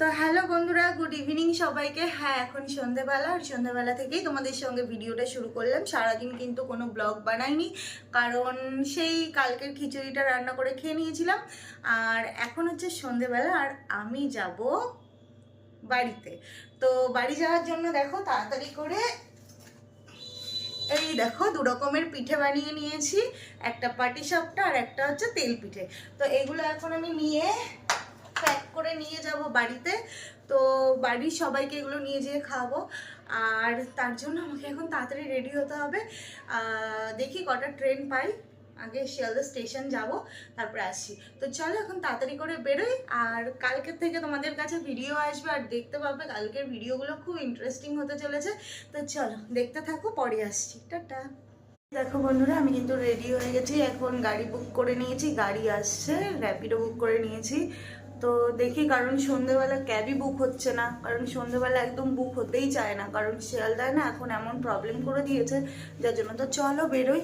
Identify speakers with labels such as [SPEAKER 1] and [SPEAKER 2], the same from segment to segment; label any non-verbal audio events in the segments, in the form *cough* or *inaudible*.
[SPEAKER 1] তো হ্যালো বন্ধুরা, good evening সবাইকে। হ্যাঁ এখন সন্ধেবেলা আর সন্ধেবেলা থেকেই তোমাদের সঙ্গে ভিডিওটা শুরু করলাম। সারাদিন কিন্তু কোনো ব্লগ বানাইনি, কারণ সেই কালকের খিচুড়িটা রান্না করে খেয়ে নিয়েছিলাম। আর এখন হচ্ছে সন্ধেবেলা আর আমি যাব বাড়িতে। তো বাড়ি যাওয়ার জন্য দেখো তাড়াতাড়ি করে এই দেখো দু রকমের পিঠে বানিয়ে নিয়েছি। একটা পাটি সাপটা আর একটা হচ্ছে তেল পিঠে তো এগুলো এখন আমি নিয়ে প্যাক করে নিয়ে যাব বাড়িতে। তো বাড়ির সবাইকে এগুলো নিয়ে যেয়ে খাওয়াবো আর তার জন্য আমাকে এখন তাড়াতাড়ি রেডি হতে হবে। দেখি কটা ট্রেন পাই। আগে শিয়ালদা স্টেশন যাব, তারপরে আসি তো চলো এখন তাড়াতাড়ি করে বেরোই। আর কালকের থেকে তোমাদের কাছে ভিডিও আসবে। আর দেখতে পাবে কালকের ভিডিওগুলো খুব ইন্টারেস্টিং হতে চলেছে। তো চলো, দেখতে থাকো, পরে আসছি। টাটা। দেখো বন্ধুরা, আমি কিন্তু রেডি হয়ে গেছি। এখন গাড়ি বুক করে নিয়েছি। গাড়ি আসছে র্যাপিডো বুক করে নিয়েছি। তো দেখি, কারণ সন্ধেবেলা ক্যাবই বুক হচ্ছে না। কারণ সন্ধেবেলা একদম বুক হতেই চায় না। কারণ শিয়ালদায় না এখন এমন প্রবলেম করে দিয়েছে, যার জন্য তো চলো বেরোই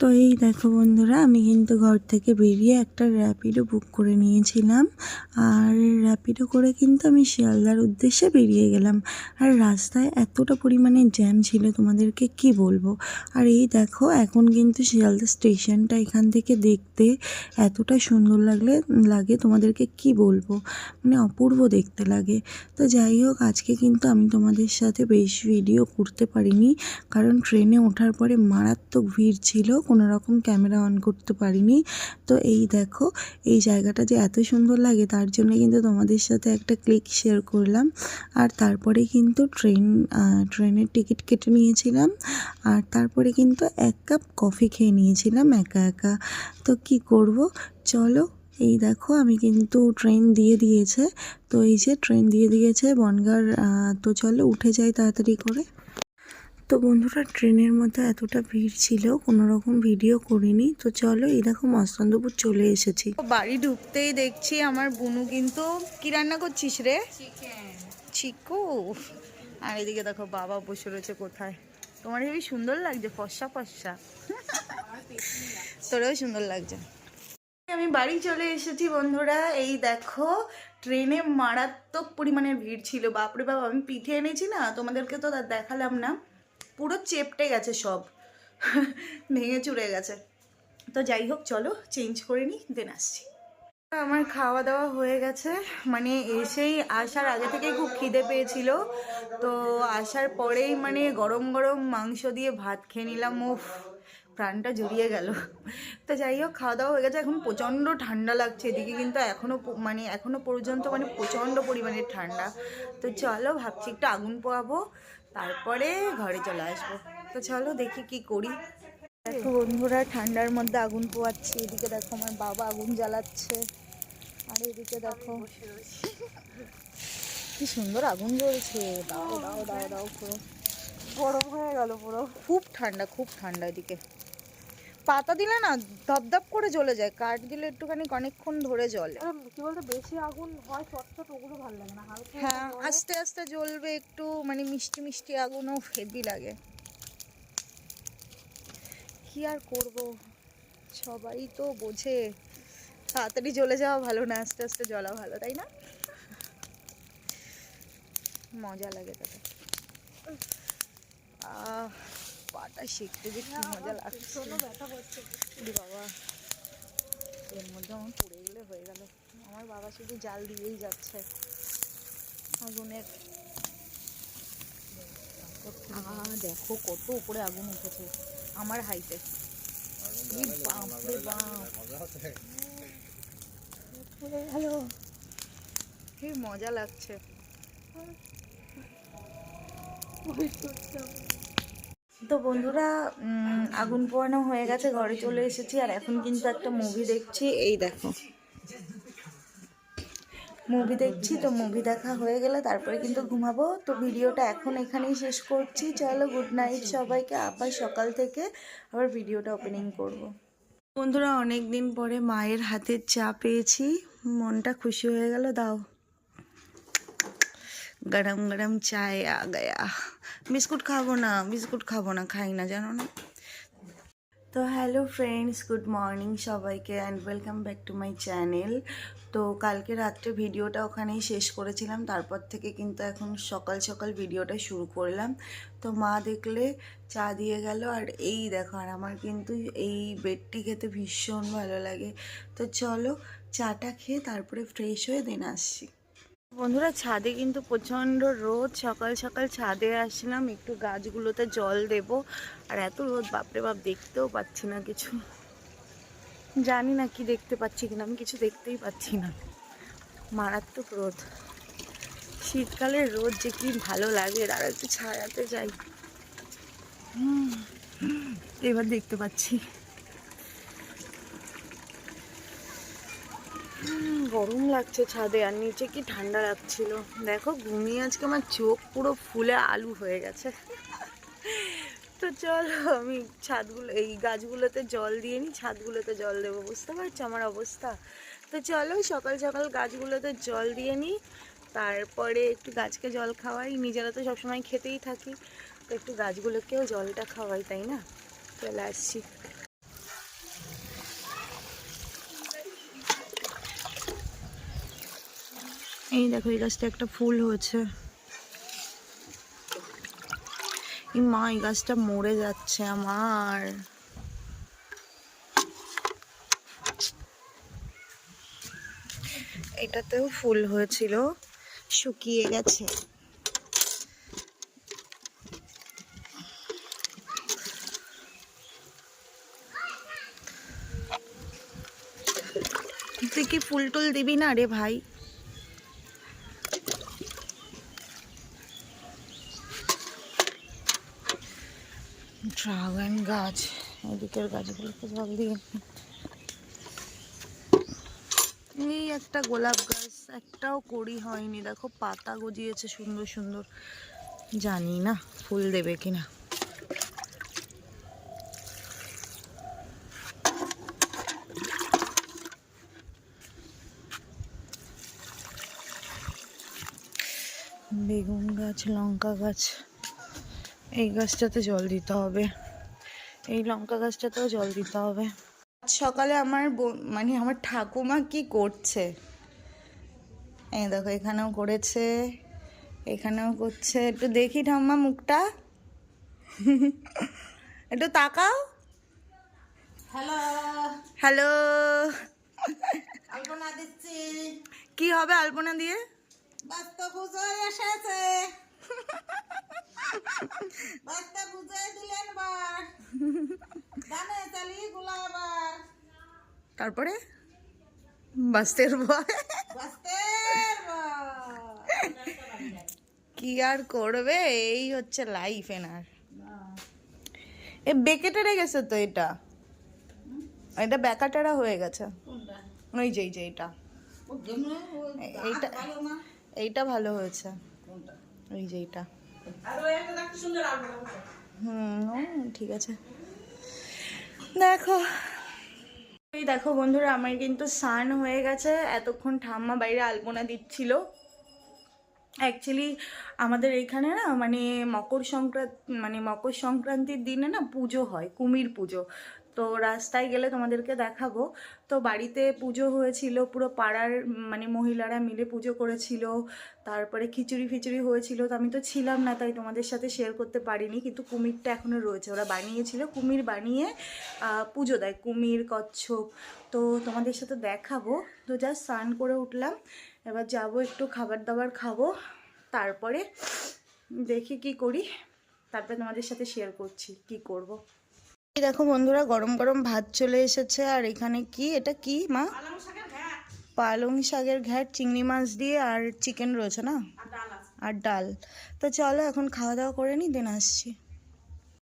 [SPEAKER 2] তো এই দেখো বন্ধুরা, আমি কিন্তু ঘর থেকে বেরিয়ে একটা র্যাপিডো বুক করে নিয়েছিলাম। আর র্যাপিডো করে কিন্তু আমি শিয়ালদার উদ্দেশ্যে বেরিয়ে গেলাম। আর রাস্তায় এতটা পরিমাণে জ্যাম ছিল, তোমাদেরকে কি বলব? আর এই দেখো, এখন কিন্তু শিয়ালদা স্টেশনটা এখান থেকে দেখতে এতটা সুন্দর লাগলে, লাগে তোমাদেরকে কি বলব? মানে অপূর্ব দেখতে লাগে। তো যাই হোক, আজকে কিন্তু আমি তোমাদের সাথে বেশি ভিডিও করতে পারিনি। কারণ ট্রেনে ওঠার পরে মারাত্মক ভিড় ছিল কোনো রকম ক্যামেরা অন করতে পারিনি। তো এই দেখো, এই জায়গাটা যে এত সুন্দর লাগে, তার জন্য কিন্তু তোমাদের সাথে একটা ক্লিক শেয়ার করলাম। আর তারপরে কিন্তু ট্রেন ট্রেনের টিকিট কেটে নিয়েছিলাম। আর তারপরে কিন্তু এক কাপ কফি খেয়ে নিয়েছিলাম একা একা। তো কি করব? চলো, এই দেখো, আমি কিন্তু ট্রেন দিয়ে দিয়েছে। তো এই যে ট্রেন দিয়ে দিয়েছে বনগার তো চলো উঠে যাই তাড়াতাড়ি করে। তো বন্ধুরা ট্রেনের মধ্যে এতটা ভিড় ছিল কোনো রকম ভিডিও করিনি। তো চলো এই দেখো মস্তন্দপুর চলে এসেছি।
[SPEAKER 1] বাড়ি ঢুকতেই দেখছি আমার বুনু কিন্তু কি রান্না করছিস রে? চিকু। আর এদিকে দেখো বাবা বসে রয়েছে কোথায়? তোমার হেবি সুন্দর লাগছে ফর্সা ফর্সা তোরেও সুন্দর লাগছে। আমি বাড়ি চলে এসেছি বন্ধুরা এই দেখো ট্রেনে মারাত্মক পরিমাণের ভিড় ছিল। বাপরে বাপ আমি পিঠে এনেছি না? তোমাদেরকে তো দেখালাম না। পুরো চেপটে গেছে সব। ভেঙে চুরে গেছে। তো যাই হোক, চলো চেঞ্জ করে নিই দেন আসছি। আমার খাওয়া দাওয়া হয়ে গেছে। মানে এসেই আসার আগে থেকে খুব খিদে পেয়েছিল। তো আসার পরেই মানে গরম গরম মাংস দিয়ে ভাত খেয়ে নিলাম। উফ, প্রাণটা জড়িয়ে গেল। তো যাই হোক, খাওয়া দাওয়া হয়ে গেছে। এখন প্রচণ্ড ঠান্ডা লাগছে এদিকে কিন্তু এখনও মানে এখনও পর্যন্ত মানে প্রচণ্ড পরিমাণে ঠান্ডা। তো চলো ভাবছি একটু আগুন পোয়াবো তারপরে ঘরে চলে আসব তো চলো দেখি কি করি দেখো বন্ধুরা ঠান্ডার মধ্যে আগুন পোয়াচ্ছি এদিকে দেখো আমার বাবা আগুন জ্বালাচ্ছে আর এদিকে দেখো কি সুন্দর আগুন জ্বলছে দাও দাও দাও দাও পুরো গরম হয়ে গেল পুরো খুব ঠান্ডা খুব ঠান্ডা এদিকে পাতা দিলে না ধপধপ করে জ্বলে যায়। কাঠ দিলে একটুখানি অনেকক্ষণ ধরে জ্বলে।
[SPEAKER 3] কি বলতো বেশি আগুন হয় চটচট ওগুলো ভালো লাগে না হালকা
[SPEAKER 1] হ্যাঁ আস্তে আস্তে জ্বলবে একটু মানে মিষ্টি মিষ্টি আগুনও হেভি লাগে। কি আর করব? সবাই তো বোঝে তাড়াতাড়ি জ্বলে যাওয়া ভালো না আস্তে আস্তে জ্বলা ভালো তাই না? মজা লাগে তাতে। আহ পাটা শিখতে যে কি মজা লাগছে।
[SPEAKER 3] শোনো ব্যথা করছে
[SPEAKER 1] ওরে বাবা। এর মধ্যে আমার পড়ে গেলে হয়ে গেল। আমার বাবা শুধু জাল দিয়েই যাচ্ছে। আগুনের দেখো কত উপরে আগুন উঠেছে। আমার হাইটে বাপরে বাপ। হ্যালো। কি মজা লাগছে। তো বন্ধুরা আগুন পোয়ানো হয়ে গেছে, ঘরে চলে এসেছি, আর এখন কিন্তু একটা মুভি দেখছি। এই দেখো। মুভি দেখছি, তো মুভি দেখা হয়ে গেলে তারপরে কিন্তু ঘুমাবো। তো ভিডিওটা এখন এখানেই শেষ করছি। চলো গুড নাইট সবাইকে। আবার সকাল থেকে আবার ভিডিওটা ওপেনিং করব। বন্ধুরা অনেক দিন পরে মায়ের হাতের চা পেয়েছি। মনটা খুশি হয়ে গেল, দাও। গরম গরম চায় আ গয়া। বিস্কুট খাব না, বিস্কুট খাব না, খাই না, জানো না। তো হ্যালো ফ্রেন্ডস, গুড মর্নিং সবাইকে and welcome back to my channel তো কালকে রাত্রে ভিডিওটা ওখানেই শেষ করেছিলাম, তারপর থেকে কিন্তু এখন সকাল সকাল ভিডিওটা শুরু করলাম। তো মা দেখলে চা দিয়ে গেল, আর এই দেখো, আর আমার কিন্তু এই বেডটি খেতে ভীষণ ভালো লাগে। তো চলো চাটা খেয়ে তারপরে ফ্রেশ হয়ে দিন আসছি। বন্ধুরা, ছাদে কিন্তু প্রচণ্ড রোদ। সকাল সকাল ছাদে আসলাম একটু গাছগুলোতে জল দেব। আর এত রোদ, বাপরে বাপ, দেখতেও পাচ্ছি না কিছু। জানি না কি দেখতে পাচ্ছি কিনা, আমি কিছু দেখতেই পাচ্ছি না। মারাত্মক রোদ। শীতকালের রোদ যে কি ভালো লাগে, আর একটু ছায়াতে যাই। এবার দেখতে পাচ্ছি হুম, গরম লাগছে ছাদে আর নিচে কি ঠান্ডা লাগছিল। দেখো, ঘুমিয়ে আজকে আমার চোখ পুরো ফুলে আলু হয়ে গেছে। তো চলো, আমি ছাদগুলো এই গাছগুলোতে জল দিয়ে নিই ছাদগুলোতে জল দেবো, বুঝতে পারছ আমার অবস্থা? তো চলো, সকাল সকাল গাছগুলোতে জল দিয়ে নিই তারপরে একটু গাছকে জল খাওয়াই। নিজেরা তো সবসময় খেতেই থাকি, তো একটু গাছগুলোকেও জলটা খাওয়াই, তাই না? চলে আসছি। এই দেখো, এই গাছটা একটা ফুল হয়েছে। এই মা, এই গাছটা মরে যাচ্ছে আমার। এটাতেও ফুল হয়েছিল, শুকিয়ে গেছে। তুই কি ফুল টুল দিবি না রে ভাই? ড্রাগন গাছ। এদিকের গাছগুলোকে জল দিয়ে এই একটা গোলাপ গাছ, একটাও করি হয়নি। দেখো, পাতা গজিয়েছে সুন্দর সুন্দর। জানি না, ফুল দেবে কিনা। বেগুন গাছ, লঙ্কা গাছ। এই গাছটাতে জল দিতে হবে। এই লঙ্কা গাছটাতেও জল দিতে হবে। আজ সকালে আমার মানে আমার ঠাকুমা কি করছে? এই দেখো এখানেও করেছে এখানেও করছে। একটু দেখি ঠাম্মা মুখটা। *laughs* একটু তাকাও।
[SPEAKER 3] হ্যালো।
[SPEAKER 1] হ্যালো।
[SPEAKER 3] আলপনা দিচ্ছি।
[SPEAKER 1] কি হবে আলপনা দিয়ে?
[SPEAKER 3] এসেছে।
[SPEAKER 1] তারপরে বাস্তের ভয় কি আর করবে? এই হচ্ছে লাইফ এনার। এ বেকেটেরে গেছে তো এটা? এটা বেকাটারা হয়ে গেছে। ওই যে যে এটা। এইটা এইটা ভালো হয়েছে। ওই যে এইটা। হুম ঠিক আছে। দেখো এই দেখো বন্ধুরা, আমার কিন্তু স্নান হয়ে গেছে। এতক্ষণ ঠাম্মা বাইরে আলপনা দিচ্ছিল। অ্যাকচুয়ালি আমাদের এখানে না মানে মকর সংক্রান্তি মানে মকর সংক্রান্তির দিনে না পুজো হয়, কুমির পুজো। তো রাস্তায় গেলে তোমাদেরকে দেখাবো। তো বাড়িতে পুজো হয়েছিল, পুরো পাড়ার মানে মহিলারা মিলে পুজো করেছিল, তারপরে খিচুড়ি ফিচুড়ি হয়েছিল। তো আমি তো ছিলাম না, তাই তোমাদের সাথে শেয়ার করতে পারিনি, কিন্তু কুমিরটা এখনও রয়েছে। ওরা বানিয়েছিল, কুমির বানিয়ে পুজো দেয়, কুমির, কচ্ছপ। তো তোমাদের সাথে দেখাবো। তো জাস্ট স্নান করে উঠলাম, এবার যাব একটু খাবার দাবার খাব, তারপরে দেখি কি করি, তারপরে তোমাদের সাথে শেয়ার করছি, কি করব। দেখো বন্ধুরা গরম গরম ভাত চলে এসেছে। আর এখানে কি? এটা কি মা? পালং শাকের ঘ্যাট। চিংড়ি মাছ দিয়ে আর চিকেন রয়েছে না? আর ডাল তো চলো এখন খাওয়া দাওয়া করে নি দেন আসছি।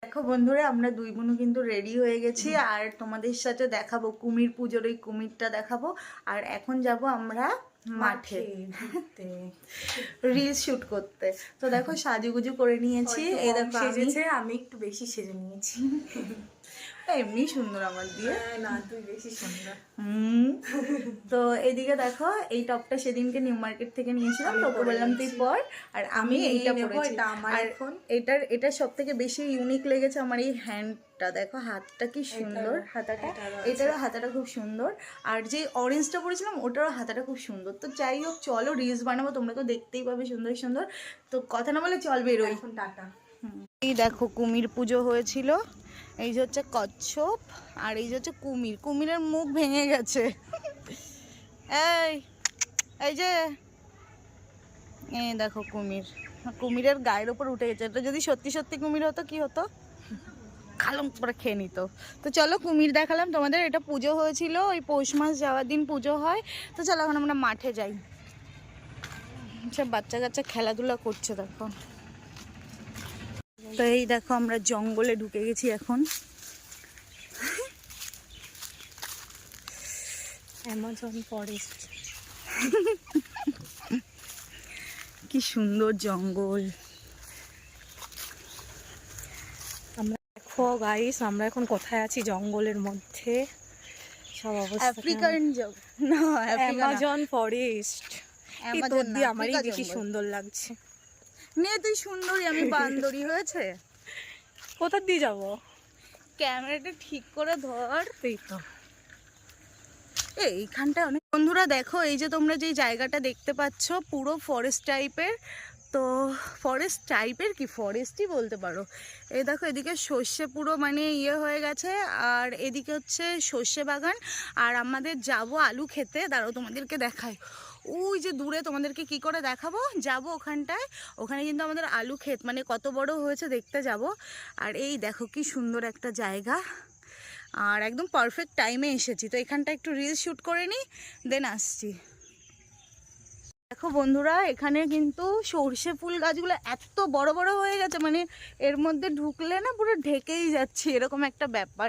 [SPEAKER 1] দেখো বন্ধুরা আমরা দুই বোনও কিন্তু রেডি হয়ে গেছি। আর তোমাদের সাথে দেখাবো কুমির পুজোর ওই কুমিরটা দেখাবো। আর এখন যাব আমরা মাঠে। রিলস শুট করতে। তো দেখো সাজুগুজু করে নিয়েছি। এই দেখো
[SPEAKER 3] সেজেছে আমি একটু বেশি সেজে নিয়েছি।
[SPEAKER 1] এমনি সুন্দর আমার দিয়ে।
[SPEAKER 3] না তুই বেশি সুন্দর।
[SPEAKER 1] হুম। তো এদিকে দেখো এই টপটা সেদিনকে নিউ মার্কেট থেকে নিয়েছিলাম তোকে বললাম তুই পর। আর আমি এইটা পরেছি।
[SPEAKER 3] আমার
[SPEAKER 1] আর। এটার এটা সব থেকে বেশি ইউনিক লেগেছে আমার এই হ্যান্ডটা দেখো হাতটা কি সুন্দর হাতাটা।
[SPEAKER 3] এটারও
[SPEAKER 1] এটারও হাতাটা খুব সুন্দর। আর যে অরেঞ্জটা পরেছিলাম ওটারও হাতাটা খুব সুন্দর। তো যাই হোক চলো রিলস বানাবো তোমরা তো দেখতেই পাবে সুন্দর সুন্দর। তো কথা না বলে চল বেরোই।
[SPEAKER 3] এখন টাটা।
[SPEAKER 1] এই দেখো কুমির পুজো হয়েছিল। এই যে হচ্ছে কচ্ছপ আর এই যে হচ্ছে কুমির। কুমিরের মুখ ভেঙে গেছে। এই এই যে, এই দেখো কুমির। কুমিরের গায়ের ওপর উঠে গেছে। এটা যদি সত্যি সত্যি কুমির হতো, কি হতো? খালম করে খেয়ে নিত। তো চলো কুমির দেখালাম তোমাদের। এটা পুজো হয়েছিল, ওই পৌষ মাস যাওয়ার দিন পুজো হয়। তো চলো এখন আমরা মাঠে যাই। সব বাচ্চা কাচ্চা খেলাধুলা করছে দেখো। তো এই দেখো আমরা জঙ্গলে ঢুকে গেছি এখন।
[SPEAKER 3] অ্যামাজন ফরেস্ট
[SPEAKER 1] কি সুন্দর জঙ্গল।
[SPEAKER 3] আমরা দেখো গাইস আমরা এখন কোথায় আছি জঙ্গলের মধ্যে? সব অবস্থা
[SPEAKER 1] আফ্রিকান না
[SPEAKER 3] অ্যামাজন ফরেস্ট আমারই বেশি সুন্দর লাগছে।
[SPEAKER 1] নে তুই সুন্দরী আমি বান্দরি হয়েছে?
[SPEAKER 3] কোথা দিয়ে যাব?
[SPEAKER 1] ক্যামেরাটা ঠিক করে ধর।
[SPEAKER 3] এই তো।
[SPEAKER 1] এইখানটা অনেক বন্ধুরা দেখো এই যে তোমরা যে জায়গাটা দেখতে পাচ্ছ পুরো ফরেস্ট টাইপের তো ফরেস্ট টাইপের কি? ফরেস্টই বলতে পারো। এই দেখো এদিকে সর্ষে পুরো মানে ইয়ে হয়ে গেছে আর এদিকে হচ্ছে সর্ষে বাগান। আর আমাদের যাব আলু খেতে। দাঁড়াও তোমাদেরকে দেখাই। ওই যে দূরে তোমাদেরকে কি করে দেখাবো? যাব ওখানটায়। ওখানে কিন্তু আমাদের আলু ক্ষেত মানে কত বড় হয়েছে দেখতে যাব। আর এই দেখো কি সুন্দর একটা জায়গা। আর একদম পারফেক্ট টাইমে এসেছি। তো এখানটা একটু রিল শ্যুট করে নিই দেন আসছি। দেখো বন্ধুরা, এখানে কিন্তু সর্ষে ফুল গাছগুলো এত বড় বড় হয়ে গেছে মানে এর মধ্যে ঢুকলে না পুরো ঢেকেই যাচ্ছে, এরকম একটা ব্যাপার।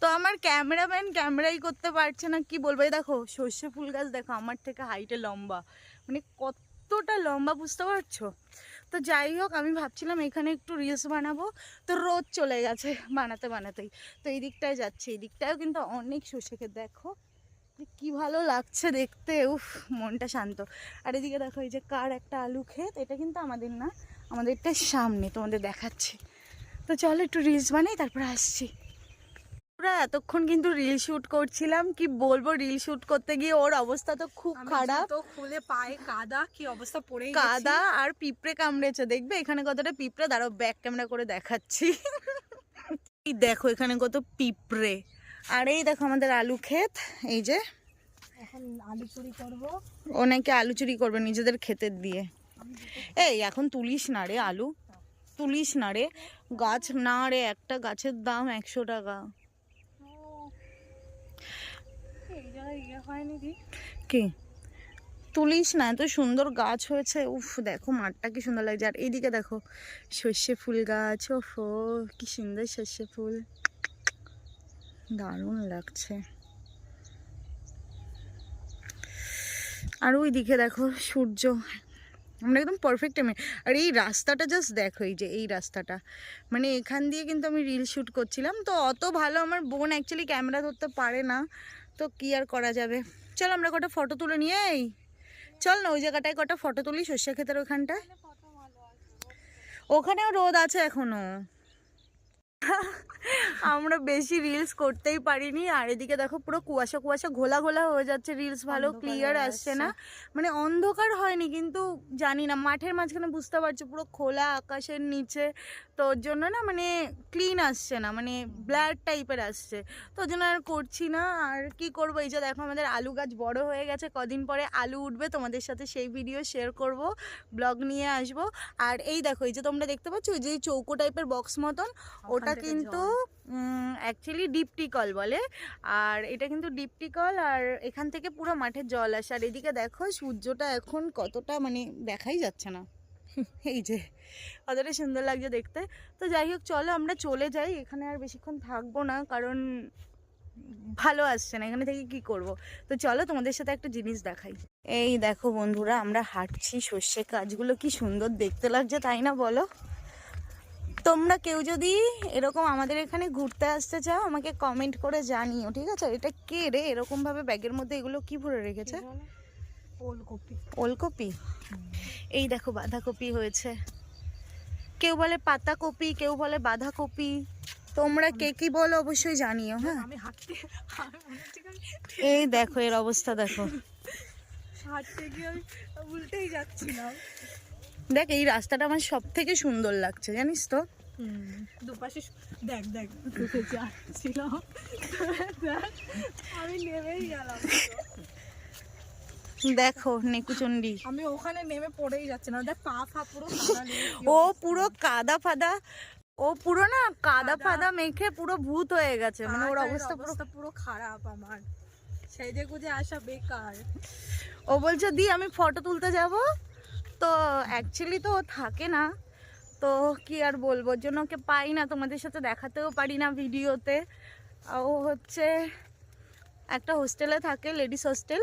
[SPEAKER 1] তো আমার ক্যামেরাম্যান ক্যামেরাই করতে পারছে না, কি বলব? দেখো, সর্ষে ফুল গাছ দেখো, আমার থেকে হাইটে লম্বা মানে কতটা লম্বা বুঝতে পারছ? তো যাই হোক, আমি ভাবছিলাম এখানে একটু রিলস বানাবো, তো রোদ চলে গেছে বানাতে বানাতেই। তো এই দিকটায় যাচ্ছে, এই দিকটায়ও কিন্তু অনেক সর্ষেকে দেখো। কি ভালো লাগছে দেখতে। উফ মনটা শান্ত। আর এদিকে দেখো এই যে কার একটা আলু ক্ষেত এটা কিন্তু আমাদের না আমাদেরটা সামনে তোমাদের দেখাচ্ছি। তো চলো একটু রিলস বানাই তারপর আসছি। পুরা এতক্ষণ কিন্তু রিল শ্যুট করছিলাম কি বলব রিল শ্যুট করতে গিয়ে ওর অবস্থা তো খুব খারাপ।
[SPEAKER 3] তো খুলে পায়ে কাদা কি অবস্থা পড়ে
[SPEAKER 1] কাদা আর পিঁপড়ে কামড়েছে দেখবে? এখানে কতটা পিঁপড়ে দাঁড়াও ব্যাক ক্যামেরা করে দেখাচ্ছি। দেখো এখানে কত পিঁপড়ে। আর এই দেখো আমাদের আলু ক্ষেত এই যে।
[SPEAKER 3] এখন আলু চুরি করব।
[SPEAKER 1] অনেকে আলু চুরি করবে নিজেদের ক্ষেতের দিয়ে। এই এখন তুলিস না রে আলু। তুলিস না রে। গাছ না রে একটা গাছের দাম একশো টাকা।
[SPEAKER 3] ইয়ে
[SPEAKER 1] কি? তুলিস না এত সুন্দর গাছ হয়েছে। উফ দেখো মাঠটা কি সুন্দর লাগছে। আর এইদিকে দেখো সর্ষে ফুল গাছ। ও কি সুন্দর সর্ষে ফুল। দারুণ লাগছে। আর ওই দিকে দেখো সূর্য। আমরা একদম পারফেক্ট টাইমে আর এই রাস্তাটা জাস্ট দেখো, এই যে এই রাস্তাটা। মানে এখান দিয়ে কিন্তু আমি রিল শ্যুট করছিলাম। তো অত ভালো আমার বোন অ্যাকচুয়ালি ক্যামেরা ধরতে পারে না। তো কি আর করা যাবে? চল আমরা কটা ফটো তুলে নিয়ে এই চল না, ওই জায়গাটায় কটা ফটো তুলি, সর্ষে ক্ষেতের ওখানটায়? ওখানেও রোদ আছে এখনও। আমরা বেশি রিলস করতেই পারিনি। আর এদিকে দেখো পুরো কুয়াশা কুয়াশা ঘোলা ঘোলা হয়ে যাচ্ছে রিলস ভালো ক্লিয়ার আসছে না। মানে অন্ধকার হয়নি কিন্তু জানি না মাঠের মাঝখানে বুঝতে পারছ পুরো খোলা আকাশের নিচে। তো ওর জন্য না মানে ক্লিন আসছে না মানে ব্ল্যাক টাইপের আসছে। তো ওর জন্য আর করছি না। আর কি করব এই যে দেখো আমাদের আলু গাছ বড় হয়ে গেছে। কদিন পরে আলু উঠবে তোমাদের সাথে সেই ভিডিও শেয়ার করব ব্লগ নিয়ে আসব। আর এই দেখো এই যে তোমরা দেখতে পাচ্ছ ওই যে চৌকো টাইপের বক্স মতন ওটা
[SPEAKER 3] থেকে
[SPEAKER 1] কিন্তু অ্যাকচুয়ালি ডিপটি কল বলে। আর এটা কিন্তু ডিপটি কল আর এখান থেকে পুরো মাঠের জল আসে। আর এদিকে দেখো সূর্যটা এখন কতটা মানে দেখাই যাচ্ছে না। এই যে কতটা সুন্দর লাগছে দেখতে। তো যাই হোক চলো আমরা চলে যাই। এখানে আর বেশিক্ষণ থাকব না কারণ ভালো আসছে না। এখানে থেকে কি করব? তো চলো তোমাদের সাথে একটা জিনিস দেখাই। এই দেখো বন্ধুরা আমরা হাঁটছি। সর্ষে কাজগুলো কি সুন্দর দেখতে লাগছে তাই না বলো? তোমরা কেউ যদি এরকম আমাদের এখানে ঘুরতে আসতে চাও আমাকে কমেন্ট করে জানিও ঠিক আছে? এটা কে রে? এরকম ভাবে ব্যাগের মধ্যে এগুলো কি ভরে রেখেছে?
[SPEAKER 3] ওলকপি।
[SPEAKER 1] ওলকপি? এই দেখো বাঁধাকপি হয়েছে। কেউ বলে পাতাকপি কেউ বলে বাঁধাকপি। তোমরা কে কি বলো অবশ্যই জানিও হ্যাঁ? এই দেখো এর অবস্থা দেখো।
[SPEAKER 3] হাঁটতে গিয়ে উল্টেই যাচ্ছিলাম।
[SPEAKER 1] দেখ এই রাস্তাটা আমার সব থেকে সুন্দর লাগছে জানিস তো?
[SPEAKER 3] দুপাশে দেখ দেখ যাচ্ছিলাম আমি নেমেই গেলাম।
[SPEAKER 1] দেখো নেকুচন্ডি।
[SPEAKER 3] আমি ওখানে নেমে পড়েই যাচ্ছিলাম দেখ পা ফা পুরো
[SPEAKER 1] ও পুরো কাদা ফাদা ও পুরো না কাদা ফাদা মেখে পুরো ভূত হয়ে গেছে। মানে ওর অবস্থা পুরো
[SPEAKER 3] পুরো খারাপ আমার। সেই সেজে গুজে আসা বেকার।
[SPEAKER 1] ও বলছে দি আমি ফটো তুলতে যাব? তো অ্যাকচুয়ালি তো থাকে না। তো কি আর বলব জন্য ওকে পাই না তোমাদের সাথে দেখাতেও পারি না ভিডিওতে। ও হচ্ছে একটা হোস্টেলে থাকে লেডিস হোস্টেল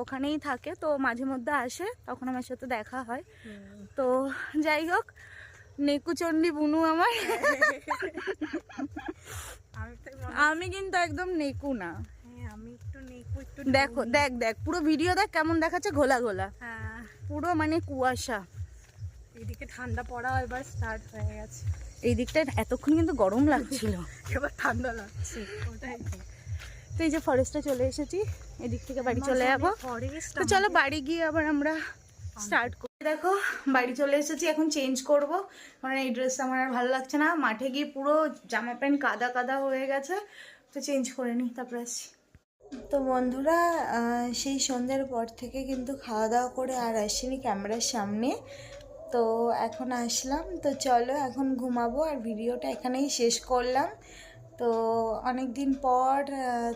[SPEAKER 1] ওখানেই থাকে তো মাঝে মধ্যে আসে তখন আমার সাথে দেখা হয়। তো যাই হোক নেকুচন্ডি বুনু আমার।
[SPEAKER 3] আমি
[SPEAKER 1] কিন্তু একদম নেকু না।
[SPEAKER 3] হ্যাঁ
[SPEAKER 1] দেখো দেখ দেখ পুরো ভিডিও দেখ কেমন দেখাচ্ছে ঘোলা ঘোলা।
[SPEAKER 3] হ্যাঁ
[SPEAKER 1] পুরো মানে কুয়াশা।
[SPEAKER 3] এদিকে ঠান্ডা পড়া এবার স্টার্ট হয়ে গেছে।
[SPEAKER 1] এই দিকটা এতক্ষণ কিন্তু গরম লাগছিল। *laughs*
[SPEAKER 3] এবার ঠান্ডা লাগছে ওটাই তো।
[SPEAKER 1] তো এই যে ফরেস্টে চলে এসেছি এদিক থেকে বাড়ি চলে যাব। তো চলো বাড়ি গিয়ে আবার আমরা স্টার্ট করি। দেখো বাড়ি চলে এসেছি এখন চেঞ্জ করব। কারণ এই ড্রেসটা আমার আর ভালো লাগছে না। মাঠে গিয়ে পুরো জামা প্যান্ট কাদা কাদা হয়ে গেছে। তো চেঞ্জ করে নিই তারপরে আসছি।
[SPEAKER 2] তো বন্ধুরা সেই সন্ধ্যের পর থেকে কিন্তু খাওয়া দাওয়া করে আর আসিনি ক্যামেরার সামনে। তো এখন আসলাম। তো চলো এখন ঘুমাবো আর ভিডিওটা এখানেই শেষ করলাম। তো অনেক দিন পর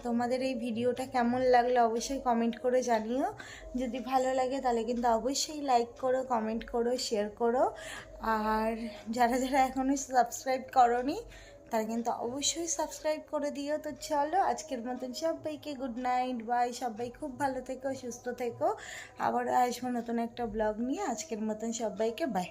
[SPEAKER 2] তোমাদের এই ভিডিওটা কেমন লাগল অবশ্যই কমেন্ট করে জানিও। যদি ভালো লাগে তাহলে কিন্তু অবশ্যই লাইক করো কমেন্ট করো শেয়ার করো। আর যারা যারা এখনও সাবস্ক্রাইব করনি তারা কিন্তু অবশ্যই সাবস্ক্রাইব করে দিও। তো চলো, আজকের মতন সবাইকে গুড নাইট বাই সবাই খুব ভালো থেকো, সুস্থ থেকো। আবার আসব নতুন একটা ব্লগ নিয়ে। আজকের মতন সবাইকে বাই